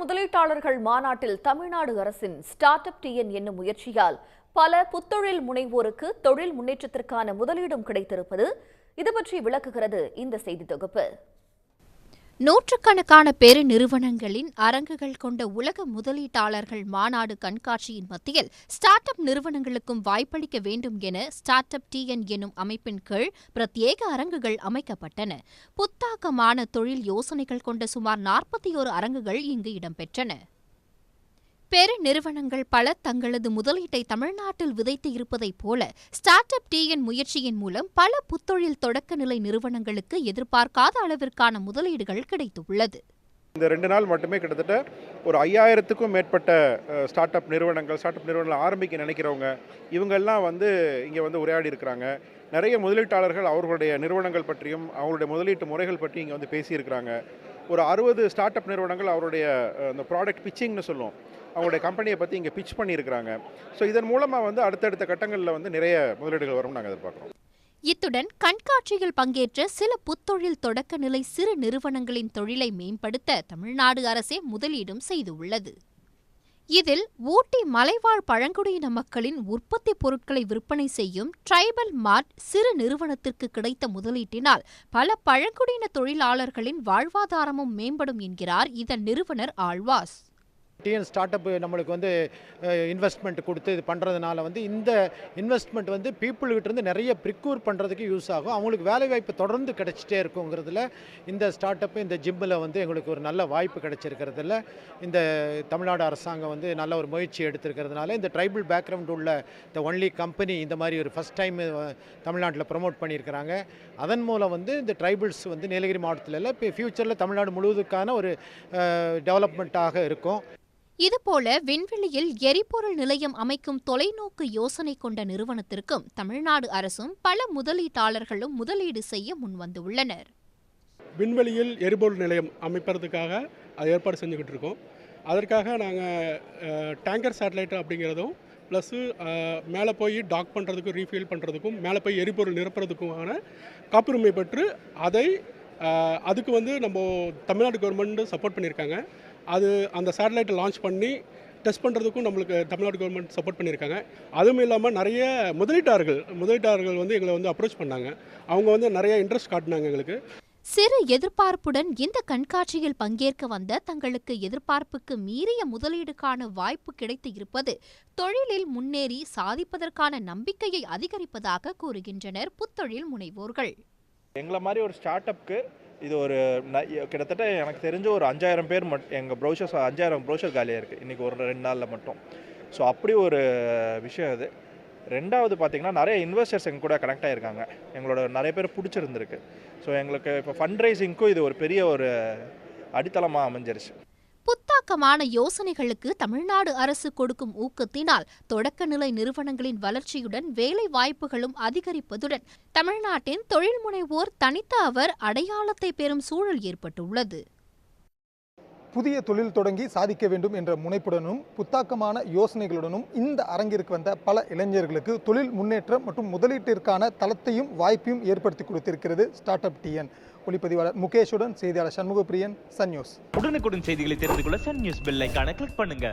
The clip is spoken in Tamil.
முதலீட்டாளர்கள் மாநாட்டில் தமிழ்நாடு அரசின் ஸ்டார்ட் அப் டிஎன் என்னும் முயற்சியால் பல புத்தொழில் முனைவோருக்கு தொழில் முன்னேற்றத்திற்கான முதலீடும் கிடைத்திருப்பது இது பற்றி விளக்குகிறது இந்த செய்தி தொகுப்பு. நூற்றுக்கணக்கான பெருநிறுவனங்களின் அரங்குகள் கொண்ட உலக முதலீட்டாளர்கள் மாநாடு கண்காட்சியின் மத்தியில் ஸ்டார்ட் அப் நிறுவனங்களுக்கும் வாய்ப்பளிக்க வேண்டும் என ஸ்டார்ட் அப் டிஎன் எனும் அமைப்பின் கீழ் பிரத்யேக அரங்குகள் அமைக்கப்பட்டன. புத்தாக்கமான தொழில் யோசனைகள் கொண்ட சுமார் நாற்பத்தி ஓரு அரங்குகள் இங்கு இடம்பெற்றன. பெருநிறுவனங்கள் பல தங்களது முதலீட்டை தமிழ்நாட்டில் விதைத்து இருப்பதைப் போல ஸ்டார்ட் அப் டிஎன் முயற்சியின் மூலம் பல புத்தொழில் தொடக்க நிலை நிறுவனங்களுக்கு எதிர்பார்க்காத அளவிற்கான முதலீடுகள் கிடைத்துள்ளது. இந்த ரெண்டு நாள் மட்டுமே கிட்டத்தட்ட ஒரு ஐயாயிரத்துக்கும் மேற்பட்ட ஸ்டார்ட் அப் நிறுவனங்கள் ஸ்டார்ட் அப் நிறுவனங்கள் ஆரம்பிக்க நினைக்கிறவங்க இவங்கெல்லாம் வந்து இங்கே வந்து உரையாடி இருக்கிறாங்க. நிறைய முதலீட்டாளர்கள் அவர்களுடைய நிறுவனங்கள் பற்றியும் அவங்களுடைய முதலீட்டு முறைகள் பற்றி இங்கே வந்து பேசியிருக்கிறாங்க. ஒரு அறுபது ஸ்டார்ட் அப் நிறுவனங்கள் அவருடைய அந்த ப்ராடக்ட் பிச்சிங்னு சொல்லுவோம். அவங்களுடைய கம்பெனியை பற்றி இங்கே பிச் பண்ணியிருக்கிறாங்க. ஸோ இதன் மூலமாக வந்து அடுத்தடுத்த கட்டங்களில் வந்து நிறைய முதலீடுகள் வரும் நாங்கள் எதிர்பார்க்குறோம். இத்துடன் கண்காட்சியில் பங்கேற்ற சில புத்தொழில் தொடக்க நிலை சிறு நிறுவனங்களின் தொழிலை மேம்படுத்த தமிழ்நாடு அரசே முதலீடும் செய்துள்ளது. இதில் ஊட்டி மலைவாழ் பழங்குடியின மக்களின் உற்பத்தி பொருட்களை விற்பனை செய்யும் ட்ரைபல் மார்ட் சிறு நிறுவனத்திற்கு கிடைத்த முதலீட்டினால் பல பழங்குடியின தொழிலாளர்களின் வாழ்வாதாரமும் மேம்படும் என்கிறார் இதன் நிறுவனர் ஆழ்வாஸ். டிஎன் ஸ்டார்ட் அப் நம்மளுக்கு வந்து இன்வெஸ்ட்மெண்ட் கொடுத்து இது பண்ணுறதுனால வந்து இந்த இன்வெஸ்ட்மெண்ட் வந்து பீப்புள்கிட்டருந்து நிறைய ப்ரிக்யூர் பண்ணுறதுக்கு யூஸ் ஆகும். அவங்களுக்கு வேலைவாய்ப்பு தொடர்ந்து கிடச்சிட்டே இருக்குங்கிறதுல இந்த ஸ்டார்ட் அப் இந்த ஜிம்மில் வந்து எங்களுக்கு ஒரு நல்ல வாய்ப்பு கிடச்சிருக்கிறதுல இந்த தமிழ்நாடு அரசாங்கம் வந்து நல்ல ஒரு முயற்சி எடுத்திருக்கிறதுனால இந்த ட்ரைபிள் பேக்ரவுண்ட் உள்ள இந்த ஒன்லி கம்பெனி இந்த மாதிரி ஒரு ஃபஸ்ட் டைம் தமிழ்நாட்டில் ப்ரமோட் பண்ணியிருக்கிறாங்க. அதன் மூலம் வந்து இந்த ட்ரைபிள்ஸ் வந்து நீலகிரி மாவட்டத்தில் இல்லை இப்போ ஃப்யூச்சரில் தமிழ்நாடு முழுவதுக்கான ஒரு டெவலப்மெண்ட்டாக இருக்கும். இதுபோல விண்வெளியில் எரிபொருள் நிலையம் அமைக்கும் தொலைநோக்கு யோசனை கொண்ட நிறுவனத்திற்கும் தமிழ்நாடு அரசும் பல முதலீட்டாளர்களும் முதலீடு செய்ய முன்வந்துள்ளனர். விண்வெளியில் எரிபொருள் நிலையம் அமைப்பதற்காக அது ஏற்பாடு செஞ்சுக்கிட்டு இருக்கோம். அதற்காக நாங்கள் டேங்கர் சேட்டலைட் அப்படிங்கிறதும் ப்ளஸ்ஸு மேலே போய் டாக் பண்ணுறதுக்கும் ரீஃபில் பண்ணுறதுக்கும் மேலே போய் எரிபொருள் நிரப்புறதுக்குமான காப்புரிமை பெற்று அதை அதுக்கு வந்து நம்ம தமிழ்நாடு கவர்மெண்ட் சப்போர்ட் பண்ணியிருக்காங்க. அது அந்த சேட்டலைட்டை லான்ச் பண்ணி டெஸ்ட் பண்ணுறதுக்கும் நம்மளுக்கு தமிழ்நாடு கவர்மெண்ட் சப்போர்ட் பண்ணியிருக்காங்க. அதுவும் இல்லாமல் நிறைய முதலீட்டாளர்கள் முதலீட்டாளர்கள் வந்து எங்களை வந்து அப்ரோச் பண்ணாங்க. அவங்க வந்து நிறைய இன்ட்ரெஸ்ட் காட்டினாங்க எங்களுக்கு. சிறு எதிர்பார்ப்புடன் இந்த கண்காட்சியில் பங்கேற்க வந்த தங்களுக்கு எதிர்பார்ப்புக்கு மீறிய முதலீடுக்கான வாய்ப்பு கிடைத்து இருப்பது தொழிலில் முன்னேறி சாதிப்பதற்கான நம்பிக்கையை அதிகரிப்பதாக கூறுகின்றனர் புத்தொழில் முனைவோர்கள். எங்களை மாதிரி ஒரு ஸ்டார்ட் அப்க்கு இது ஒரு ந- கிட்டத்தட்ட எனக்கு தெரிஞ்ச ஒரு அஞ்சாயிரம் பேர் மட் எங்கள் ப்ரௌஷர்ஸ் அஞ்சாயிரம் ப்ரௌஷர் காலியாக இருக்குது இன்றைக்கி ஒரு ரெண்டு நாளில் மட்டும். ஸோ அப்படி ஒரு விஷயம் அது. ரெண்டாவது பார்த்திங்கன்னா நிறைய இன்வெஸ்டர்ஸ் எங்க கூட கனெக்ட் ஆகிருக்காங்க எங்களோட நிறைய பேர் பிடிச்சிருந்துருக்கு. ஸோ எங்களுக்கு இப்போ ஃபண்ட் ரைசிங்க்கும் இது ஒரு பெரிய ஒரு அடித்தளமாக அமைஞ்சிருச்சு. புத்தாக்கமான யோசனைகளுக்கு தமிழ்நாடு அரசு கொடுக்கும் ஊக்கத்தினால் தொடக்க நிலை நிறுவனங்களின் வளர்ச்சியுடன் வேலை வாய்ப்புகளும் அதிகரிப்பதுடன் தமிழ்நாட்டின் தொழில் முனைவோர் தனித்த அவர் அடையாளத்தை பெறும் சூழல் ஏற்பட்டுள்ளது. புதிய தொழில் தொடங்கி சாதிக்க வேண்டும் என்ற முனைப்புடனும் புத்தாக்கமான யோசனைகளுடனும் இந்த அரங்கிற்கு வந்த பல இளைஞர்களுக்கு தொழில் முன்னேற்றம் மற்றும் முதலீட்டிற்கான தளத்தையும் வாய்ப்பையும் ஏற்படுத்தி கொடுத்திருக்கிறது ஸ்டார்ட் அப் டிஎன் ஒளிப்பதிவாளர் முகேஷுடன் செய்தியாளர் சண்முகப்பிரியன் சன் நியூஸ் உடனுக்குடன் செய்திகளை தெரிந்து கொள்ள சன் நியூஸ் பெல் கிளிக் பண்ணுங்க.